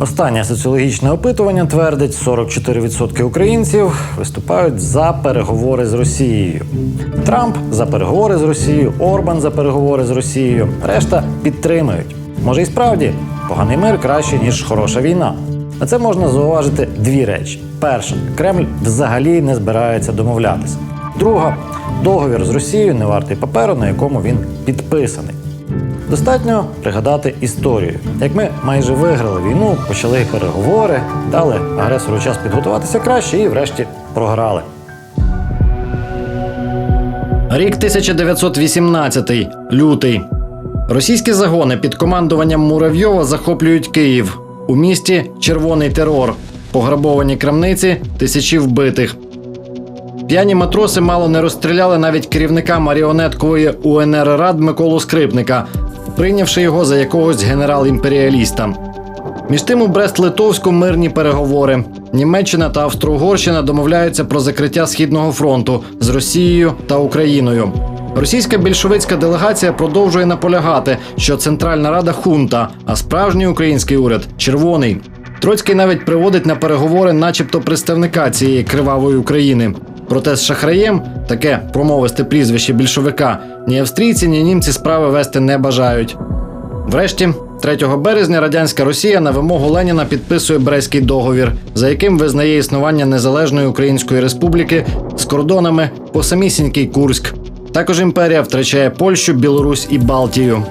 Останнє соціологічне опитування твердить, 44% українців виступають за переговори з Росією. Трамп за переговори з Росією, Орбан за переговори з Росією. Решта підтримують. Може, і справді поганий мир краще ніж хороша війна. На це можна зауважити дві речі: перша, Кремль взагалі не збирається домовлятися. Друга, договір з Росією не вартий паперу, на якому він підписаний. Достатньо пригадати історію. Як ми майже виграли війну, почали переговори, дали агресору час підготуватися краще і, врешті, програли. Рік 1918, лютий. Російські загони під командуванням Муравйова захоплюють Київ. У місті червоний терор, пограбовані крамниці, тисячі вбитих. П'яні матроси мало не розстріляли навіть керівника маріонеткової УНР Рад Миколу Скрипника, прийнявши його за якогось генерал-імперіаліста. Між тим у Брест-Литовську мирні переговори. Німеччина та Австро-Угорщина домовляються про закриття східного фронту з Росією та Україною. Російська більшовицька делегація продовжує наполягати, що Центральна Рада хунта, а справжній український уряд червоний. Троцький навіть приводить на переговори, начебто, представника цієї кривавої України. Проте з шахраєм таке промовисте прізвище більшовика ні австрійці, ні німці справи вести не бажають. Врешті, 3 березня радянська Росія на вимогу Леніна підписує Брестський договір, за яким визнає існування незалежної Української республіки з кордонами по самісінький Курськ. Також імперія втрачає Польщу, Білорусь і Балтію.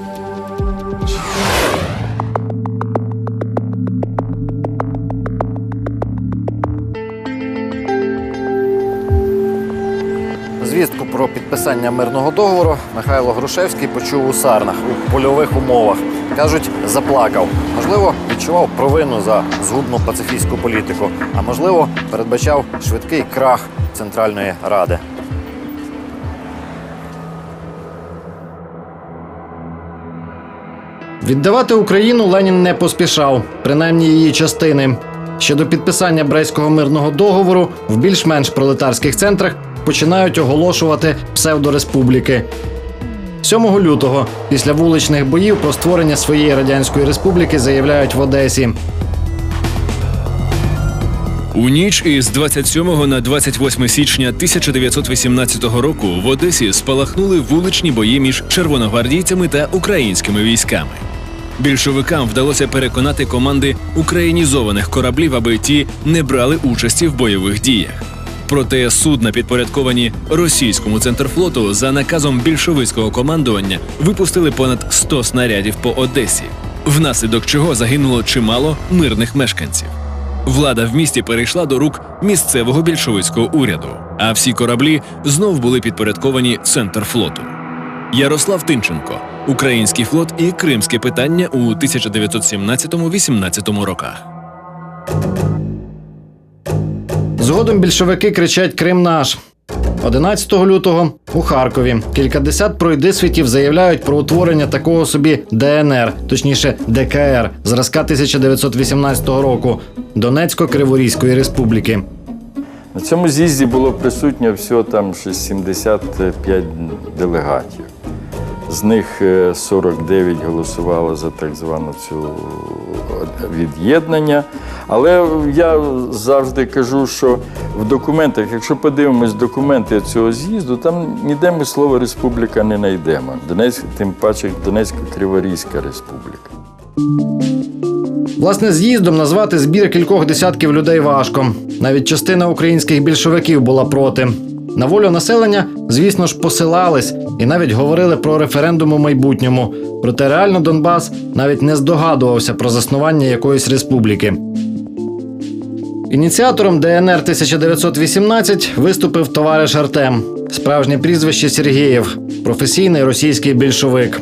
Підписання мирного договору Михайло Грушевський почув у Сарнах у польових умовах. Кажуть, заплакав. Можливо, відчував провину за згубну пацифістську політику, а можливо, передбачав швидкий крах Центральної Ради. Віддавати Україну Ленін не поспішав, принаймні її частини. Ще до підписання Брестського мирного договору в більш-менш пролетарських центрах починають оголошувати псевдореспубліки. 7 лютого, після вуличних боїв про створення своєї радянської республіки заявляють в Одесі. У ніч із 27 на 28 січня 1918 року в Одесі спалахнули вуличні бої між червоногвардійцями та українськими військами. Більшовикам вдалося переконати команди українізованих кораблів, аби ті не брали участі в бойових діях. Проте судна, підпорядковані російському центрфлоту, за наказом більшовицького командування випустили понад 100 снарядів по Одесі, внаслідок чого загинуло чимало мирних мешканців. Влада в місті перейшла до рук місцевого більшовицького уряду, а всі кораблі знов були підпорядковані центрфлоту. Ярослав Тинченко, український флот і кримське питання у 1917-18 роках. Згодом більшовики кричать Крим наш. 11 лютого у Харкові кількадесят пройдисвітів заявляють про утворення такого собі ДНР, точніше ДКР, зразка 1918 року Донецько-Криворізької республіки. На цьому з'їзді було присутньо всього там щось 75 делегатів. З них е, 49 голосувало за так звану цю від'єднання. Але я завжди кажу, що в документах, якщо подивимось документи цього з'їзду, там ніде ми слово республіка не знайдемо. Донецьк, тим паче Донецько-Криворізька республіка. Власне, з'їздом назвати збір кількох десятків людей важко. Навіть частина українських більшовиків була проти. На волю населення, звісно ж, посилались і навіть говорили про референдум у майбутньому. Проте реально Донбас навіть не здогадувався про заснування якоїсь республіки. Ініціатором ДНР 1918 виступив товариш Артем, справжнє прізвище Сергієв, професійний російський більшовик.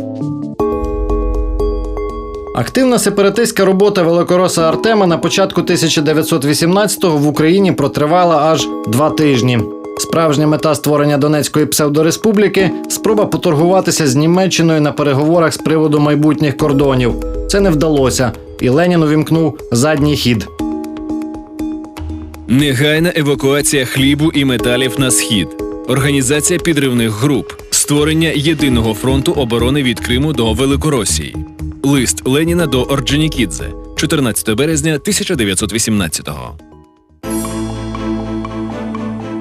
Активна сепаратистська робота великороса Артема на початку 1918-го в Україні протривала аж два тижні. Справжня мета створення Донецької псевдореспубліки спроба поторгуватися з Німеччиною на переговорах з приводу майбутніх кордонів. Це не вдалося, і Ленін увімкнув задній хід. Негайна евакуація хлібу і металів на схід, організація підривних груп, створення єдиного фронту оборони від Криму до Великоросії, лист Леніна до Орджонікідзе, 14 березня 1918-го.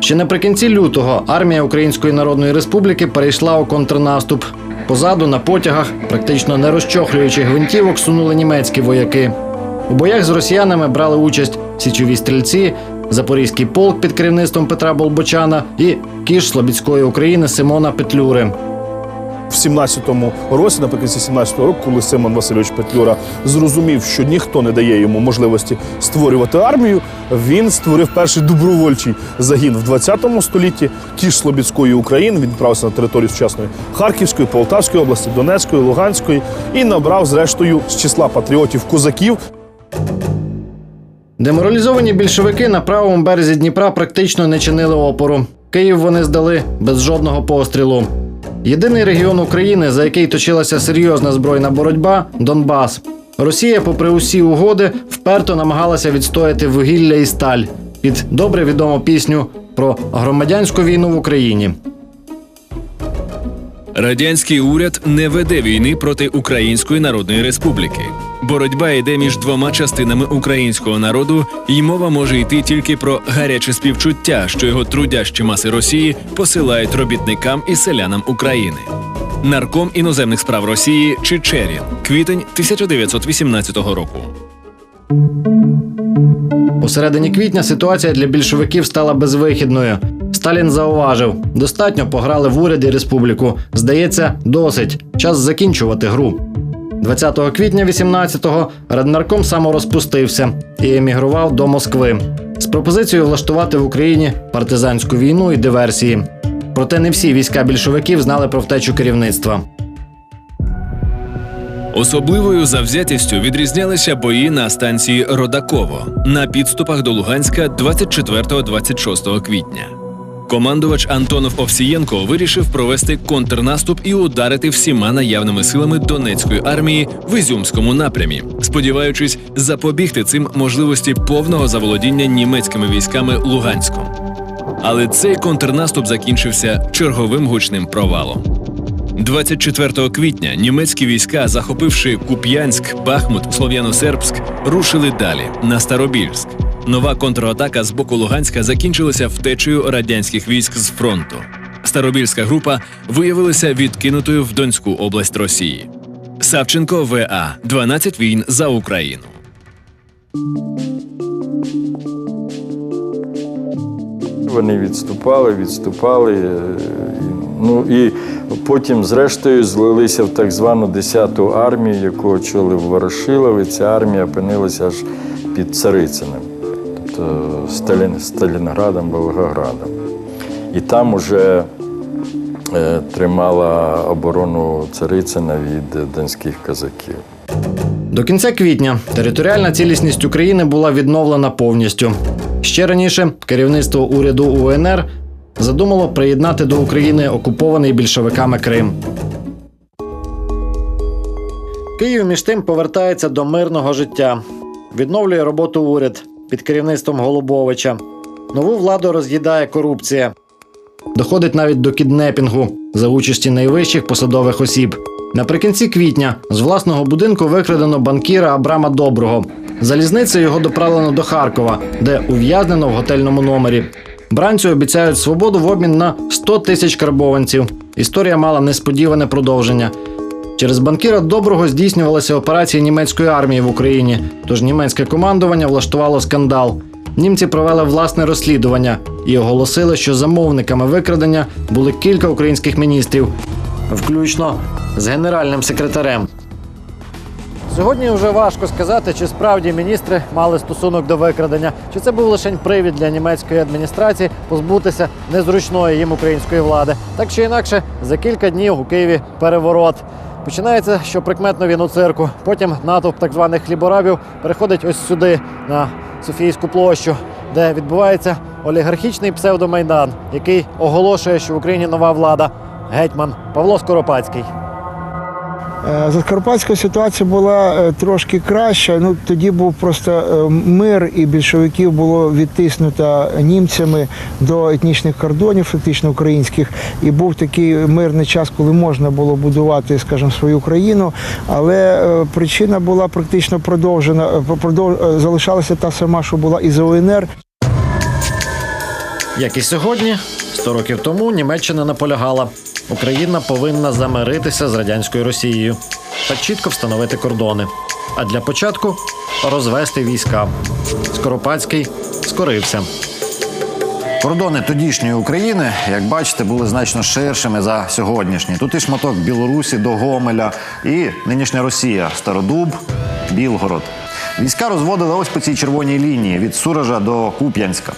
Ще наприкінці лютого армія Української Народної Республіки перейшла у контрнаступ. Позаду на потягах, практично не розчохлюючи гвинтівок, сунули німецькі вояки. У боях з росіянами брали участь січові стрільці, Запорізький полк під керівництвом Петра Болбочана і кіш Слобідської України Симона Петлюри. В 17-му році, наприкінці 17-го року, коли Симон Васильович Петлюра зрозумів, що ніхто не дає йому можливості створювати армію, він створив перший добровольчий загін в 20-му столітті кіш Слобідської України. Він відправився на територію сучасної Харківської, Полтавської області, Донецької, Луганської і набрав зрештою з числа патріотів козаків Деморалізовані більшовики на правому березі Дніпра практично не чинили опору. Київ вони здали без жодного пострілу. Єдиний регіон України, за який точилася серйозна збройна боротьба Донбас. Росія, попри усі угоди, вперто намагалася відстояти вугілля і сталь під добре відому пісню про громадянську війну в Україні. Радянський уряд не веде війни проти Української Народної Республіки. Боротьба йде між двома частинами українського народу, і мова може йти тільки про гаряче співчуття, що його трудящі маси Росії посилають робітникам і селянам України. Нарком іноземних справ Росії Чичерін, квітень 1918 року. У середині квітня ситуація для більшовиків стала безвихідною. Сталін зауважив: достатньо пограли в уряд і республіку. Здається, досить. Час закінчувати гру. 20 квітня 18-го Раднарком саморозпустився і емігрував до Москви з пропозицією влаштувати в Україні партизанську війну і диверсії. Проте не всі війська більшовиків знали про втечу керівництва. Особливою завзятістю відрізнялися бої на станції Родаково на підступах до Луганська 24-26 квітня. Командувач Антонов Овсієнко вирішив провести контрнаступ і ударити всіма наявними силами Донецької армії в Ізюмському напрямі, сподіваючись запобігти цим можливості повного заволодіння німецькими військами Луганськом. Але цей контрнаступ закінчився черговим гучним провалом. 24 квітня німецькі війська, захопивши Куп'янськ, Бахмут, Слов'яно-Сербськ, рушили далі на Старобільськ. Нова контратака з боку Луганська закінчилася втечею радянських військ з фронту. Старобільська група виявилася відкинутою в Донську область Росії. Савченко ВА 12 війн за Україну. Вони відступали, відступали. е, Ну і потім, зрештою, злилися в так звану 10-ту армію, яку очолив Ворошилов, і ця армія опинилася аж під Царициним, Сталін, Сталінградом, Волгоградом. І там уже е, тримала оборону Царицина від донських козаків. До кінця квітня територіальна цілісність України була відновлена повністю. Ще раніше керівництво уряду УНР задумало приєднати до України окупований більшовиками Крим. Київ між тим повертається до мирного життя, відновлює роботу уряд під керівництвом Голубовича. Нову владу роз'їдає корупція. Доходить навіть до кіднепінгу за участі найвищих посадових осіб. Наприкінці квітня з власного будинку викрадено банкіра Абрама Доброго. Залізницею його доправлено до Харкова, де ув'язнено в готельному номері. Бранцю обіцяють свободу в обмін на 100 тисяч карбованців. Історія мала несподіване продовження. Через банкіра Доброго здійснювалися операції німецької армії в Україні, тож німецьке командування влаштувало скандал. Німці провели власне розслідування і оголосили, що замовниками викрадення були кілька українських міністрів, включно з генеральним секретарем. Сьогодні вже важко сказати, чи справді міністри мали стосунок до викрадення, чи це був лише привід для німецької адміністрації позбутися незручної їм української влади. Так чи інакше, за кілька днів у Києві переворот. Починається, що прикметно він у цирку. Потім натовп так званих хліборабів переходить ось сюди, на Софійську площу, де відбувається олігархічний псевдомайдан, який оголошує, що в Україні нова влада. Гетьман Павло Скоропадський. Е, Закарпатська ситуація була е, трошки краща. Ну тоді був просто е, мир, і більшовиків було відтиснуто німцями до етнічних кордонів, фактично українських. І був такий мирний час, коли можна було будувати, скажімо, свою країну. Але причина була практично продовжена, продов- залишалася та сама, що була і за УНР. Як і сьогодні, 100 років тому Німеччина наполягала, Україна повинна замиритися з радянською Росією та чітко встановити кордони. А для початку розвести війська. Скоропадський скорився. Кордони тодішньої України, як бачите, були значно ширшими за сьогоднішні. Тут і шматок Білорусі до Гомеля, і нинішня Росія, Стародуб, Білгород. Війська розводили ось по цій червоній лінії від Суража до Куп'янська.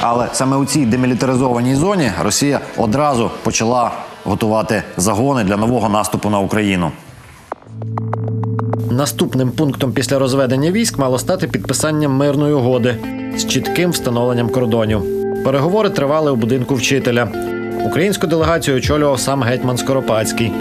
Але саме у цій демілітаризованій зоні Росія одразу почала готувати загони для нового наступу на Україну. Наступним пунктом після розведення військ мало стати підписання мирної угоди з чітким встановленням кордонів. Переговори тривали у будинку вчителя. Українську делегацію очолював сам гетьман Скоропадський.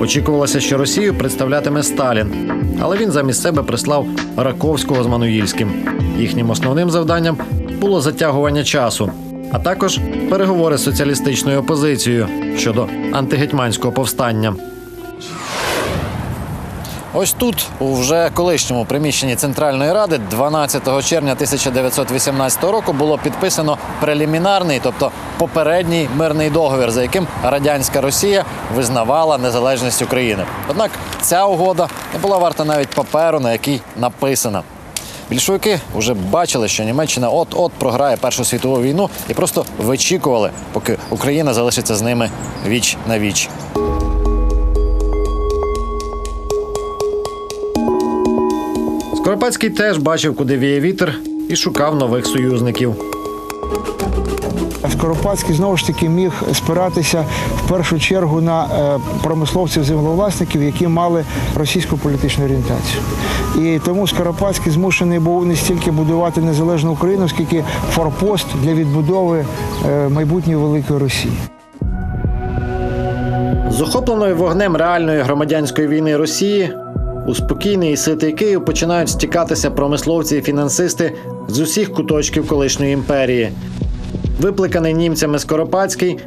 Очікувалося, що Росію представлятиме Сталін, але він замість себе прислав Раковського з Мануїльським. Їхнім основним завданням було затягування часу, а також переговори з соціалістичною опозицією щодо антигетьманського повстання. Ось тут, у вже колишньому приміщенні Центральної Ради, 12 червня 1918 року було підписано прелімінарний, тобто попередній мирний договір, за яким радянська Росія визнавала незалежність України. Однак ця угода не була варта навіть паперу, на який написана. Більшовики вже бачили, що Німеччина от-от програє Першу світову війну і просто вичікували, поки Україна залишиться з ними віч на віч. Скоропадський теж бачив, куди віє вітер, і шукав нових союзників. Скоропадський знову ж таки міг спиратися в першу чергу на е, промисловців землевласників, які мали російську політичну орієнтацію. І тому Скоропадський змушений був не стільки будувати незалежну Україну, скільки форпост для відбудови е, майбутньої великої Росії. З охопленою вогнем реальної громадянської війни Росії у спокійний і ситий Київ починають стікатися промисловці і фінансисти з усіх куточків колишньої імперії. Випликаний німцями Скоропадський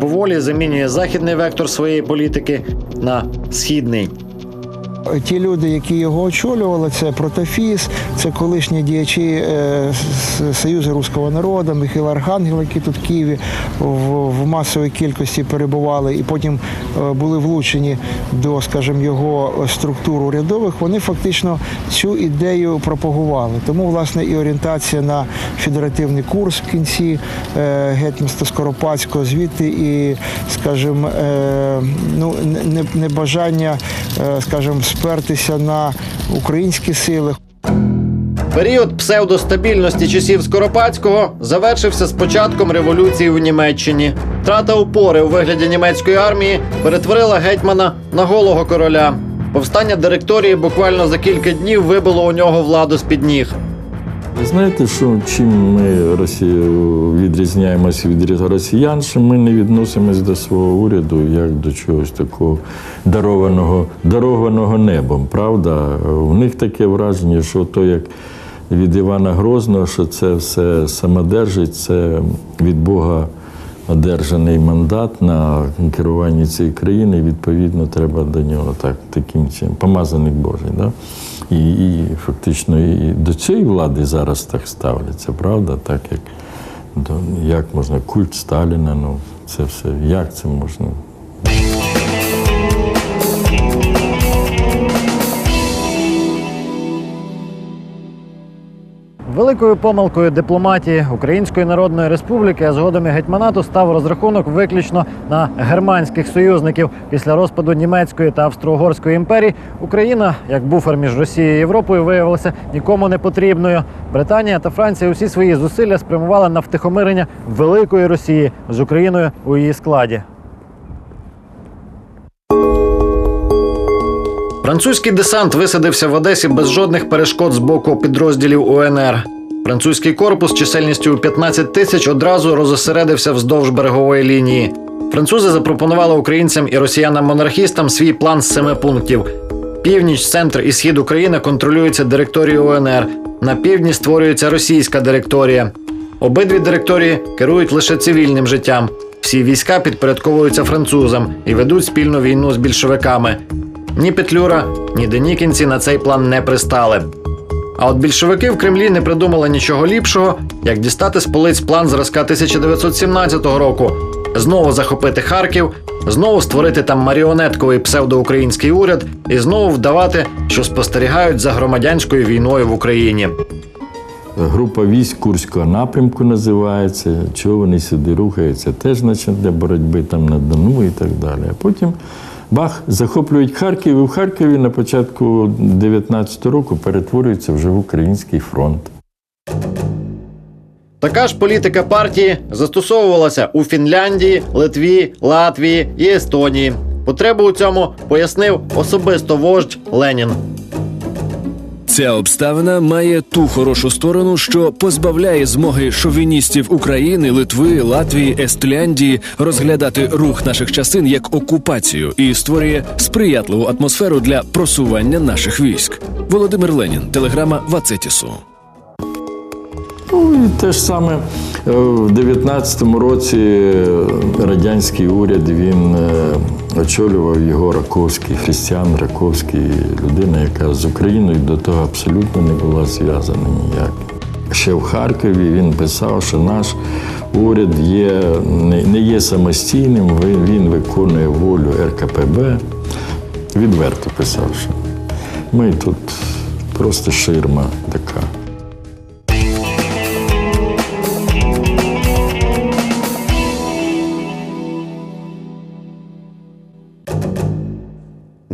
поволі замінює західний вектор своєї політики на східний. Ті люди, які його очолювали, це Протофіс, це колишні діячі е, Союзу Руського народу, Михайло Архангел, які тут в Києві в, масовій кількості перебували, і потім е, були влучені до, скажімо, його структур урядових. Вони фактично цю ідею пропагували. Тому, власне, і орієнтація на федеративний курс в кінці е, гетьманства Скоропадського, звідти і, скажімо, ну, не- не- небажання, скажімо, спертися на українські сили. Період псевдостабільності часів Скоропадського завершився з початком революції в Німеччині. Трата опори у вигляді німецької армії перетворила гетьмана на голого короля. Повстання директорії буквально за кілька днів вибило у нього владу з під ніг. Ви знаєте, що чим ми Росію відрізняємося від росіян, що ми не відносимось до свого уряду як до чогось такого дарованого, дарованого небом. Правда, у них таке враження, що то як від Івана Грозного, що це все самодержить, це від Бога одержаний мандат на керування цієї країни, і відповідно треба до нього так, таким чином, помазаник Божий. Да? І, і фактично і до цієї влади зараз так ставляться, правда? Так як, як можна культ Сталіна, ну це все, як це можна? Великою помилкою дипломатії Української Народної Республіки, а згодом і гетьманату став розрахунок виключно на германських союзників після розпаду німецької та австро-угорської імперій. Україна, як буфер між Росією і Європою, виявилася нікому не потрібною. Британія та Франція усі свої зусилля спрямували на втихомирення великої Росії з Україною у її складі. Французький десант висадився в Одесі без жодних перешкод з боку підрозділів УНР. Французький корпус чисельністю у 15 тисяч одразу розосередився вздовж берегової лінії. Французи запропонували українцям і росіянам-монархістам свій план з семи пунктів. Північ, центр і схід України контролюються директорією УНР. На півдні створюється російська директорія. Обидві директорії керують лише цивільним життям. Всі війська підпорядковуються французам і ведуть спільну війну з більшовиками. Ні Петлюра, ні Денікінці на цей план не пристали. А от більшовики в Кремлі не придумали нічого ліпшого, як дістати з полиць план зразка 1917 року, знову захопити Харків, знову створити там маріонетковий псевдоукраїнський уряд і знову вдавати, що спостерігають за громадянською війною в Україні. Група військ Курського напрямку називається. Чого вони сюди рухаються? Теж значить, для боротьби там на Дону і так далі. А потім бах, захоплюють Харків, і в Харкові на початку 19 року перетворюється вже в український фронт. Така ж політика партії застосовувалася у Фінляндії, Литві, Латвії і Естонії. Потребу у цьому пояснив особисто вождь Ленін. Ця обставина має ту хорошу сторону, що позбавляє змоги шовіністів України, Литви, Латвії, Естляндії розглядати рух наших частин як окупацію і створює сприятливу атмосферу для просування наших військ. Володимир Ленін, телеграма Вацетісу. Ну і те ж саме е, в 19-му році радянський уряд він е, очолював його Раковський, Християн Раковський, людина, яка з Україною до того абсолютно не була зв'язана ніяк. Ще в Харкові він писав, що наш уряд є, не, є самостійним, він виконує волю РКПБ. Відверто писав, що ми тут просто ширма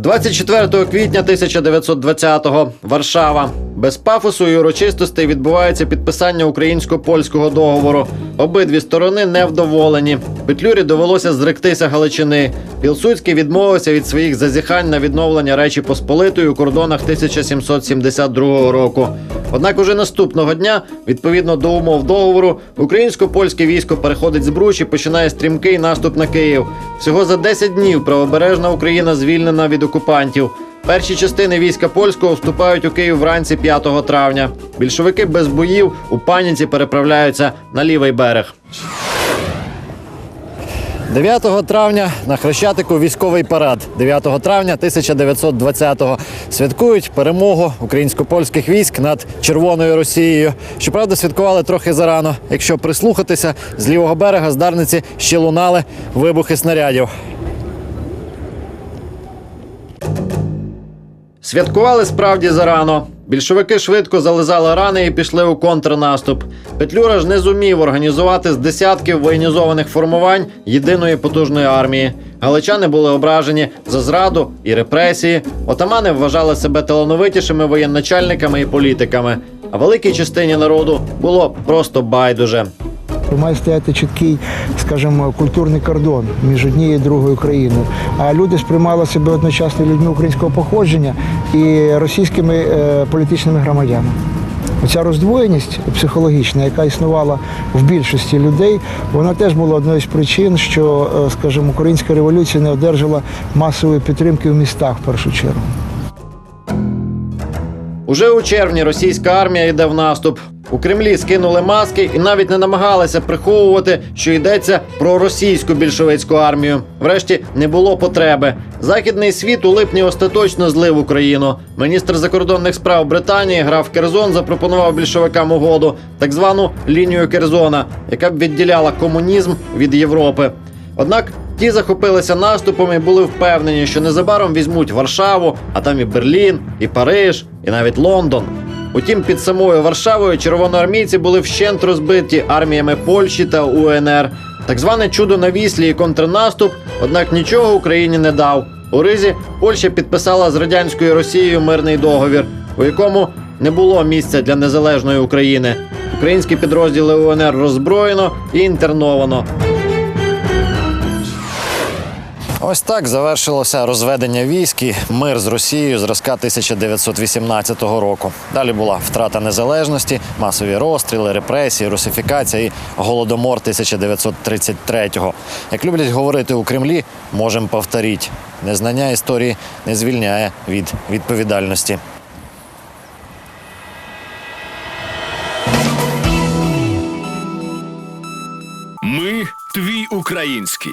24 квітня 1920-го Варшава. Без пафосу і урочистостей відбувається підписання українсько-польського договору. Обидві сторони невдоволені. Петлюрі довелося зректися Галичини. Пілсудський відмовився від своїх зазіхань на відновлення Речі Посполитої у кордонах 1772 року. Однак уже наступного дня, відповідно до умов договору, українсько-польське військо переходить з Бруч і починає стрімкий наступ на Київ. Всього за 10 днів правобережна Україна звільнена від окупантів. Перші частини війська польського вступають у Київ вранці 5 травня. Більшовики без боїв у паніці переправляються на лівий берег. 9 травня на Хрещатику військовий парад. 9 травня 1920-го святкують перемогу українсько-польських військ над Червоною Росією. Щоправда, святкували трохи зарано. Якщо прислухатися, з лівого берега з Дарниці ще лунали вибухи снарядів. Святкували справді зарано. Більшовики швидко зализали рани і пішли у контрнаступ. Петлюра ж не зумів організувати з десятків воєнізованих формувань єдиної потужної армії. Галичани були ображені за зраду і репресії. Отамани вважали себе талановитішими воєначальниками і політиками. А великій частині народу було просто байдуже. Має стояти чіткий, скажімо, культурний кордон між однією і другою країною. А люди сприймали себе одночасно людьми українського походження і російськими е, політичними громадянами. Оця роздвоєність психологічна, яка існувала в більшості людей, вона теж була одною з причин, що, е, скажімо, українська революція не одержала масової підтримки в містах в першу чергу. Уже у червні російська армія йде в наступ. У Кремлі скинули маски і навіть не намагалися приховувати, що йдеться про російську більшовицьку армію. Врешті не було потреби. Західний світ у липні остаточно злив Україну. Міністр закордонних справ Британії граф Керзон запропонував більшовикам угоду, так звану лінію Керзона, яка б відділяла комунізм від Європи. Однак ті захопилися наступом і були впевнені, що незабаром візьмуть Варшаву, а там і Берлін, і Париж, і навіть Лондон. Утім, під самою Варшавою червоноармійці були вщент розбиті арміями Польщі та УНР. Так зване чудо на віслі і контрнаступ, однак нічого Україні не дав. У Ризі Польща підписала з радянською Росією мирний договір, у якому не було місця для незалежної України. Українські підрозділи УНР роззброєно і інтерновано. Ось так завершилося розведення військ і мир з Росією зразка 1918 року. Далі була втрата незалежності, масові розстріли, репресії, русифікація і голодомор 1933-го. Як люблять говорити у Кремлі, можемо повторіть. Незнання історії не звільняє від відповідальності. Ми твій український.